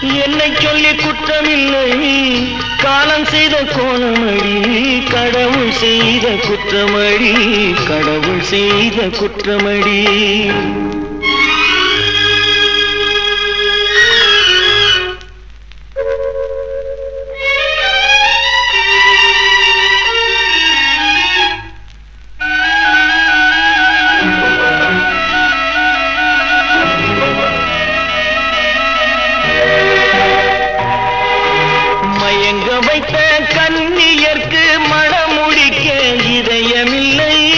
என்னை சொல்லி குற்றமில்லை. காலம் செய்த கோலமடி கடவுள் செய்த குற்றமடி கடவுள் செய்த குற்றமடி. வைத்த கண்ணியர்க்கு மணமுடிக்க இதயமில்லை.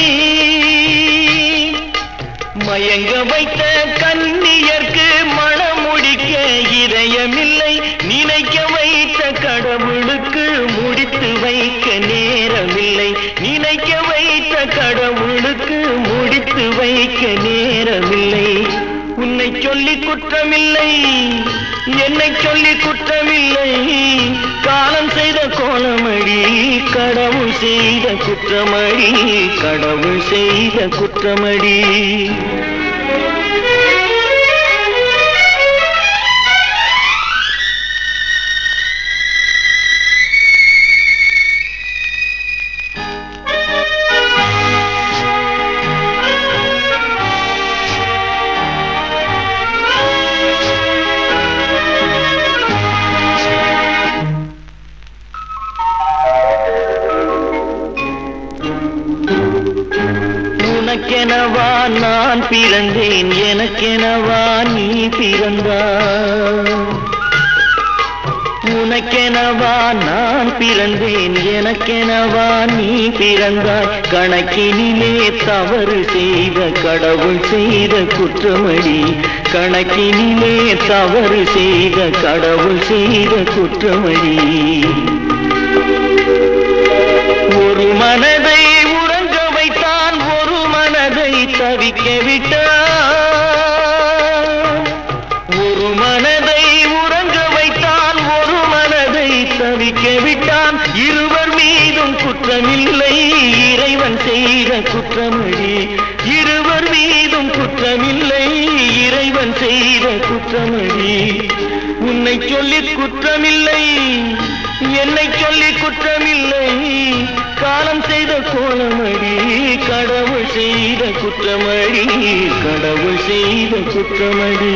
மயங்க வைத்த கண்ணியர்க்கு மணமுடிக்க இதயமில்லை. நினைக்க வைத்த கடவுளுக்கு முடித்து வைக்க நேரமில்லை. நினைக்க வைத்த கடவுளுக்கு முடித்து வைக்க நேரமில்லை. உன்னை சொல்லி குற்றமில்லை. என்னை சொல்லி குற்றமில்லை. காலம் செய்த கோலமடி கடவுள் செய்த குற்றமடி கடவுள் செய்த குற்றமடி. உனக்கெனவா நான் பிறந்தேன் எனக்கெனவா நீ பிறந்தா உனக்கெனவா நான் பிறந்தேன் எனக்கெனவா நீ பிறந்தாய்? கணக்கினிலே தவறு செய்த கடவுள் செய்த குற்றமடி கணக்கினிலே தவறு செய்த கடவுள் செய்த குற்றமடி. விட்டான் ஒரு மனதை உறங்க வைத்தான் ஒரு மனதை தவிக்க விட்டான். இருவர் மீதும் குற்றமில்லை இறைவன் செய்த குற்றமடி. இருவர் மீதும் குற்றமில்லை இறைவன் செய்த குற்றமடி. உன்னை சொல்லி குற்றமில்லை என்னை சொல்லி குற்றமில்லை. காலம் செய்த கோலமடி கடவுள் செய்த குற்றமடி கடவுள் செய்த குற்றமடி.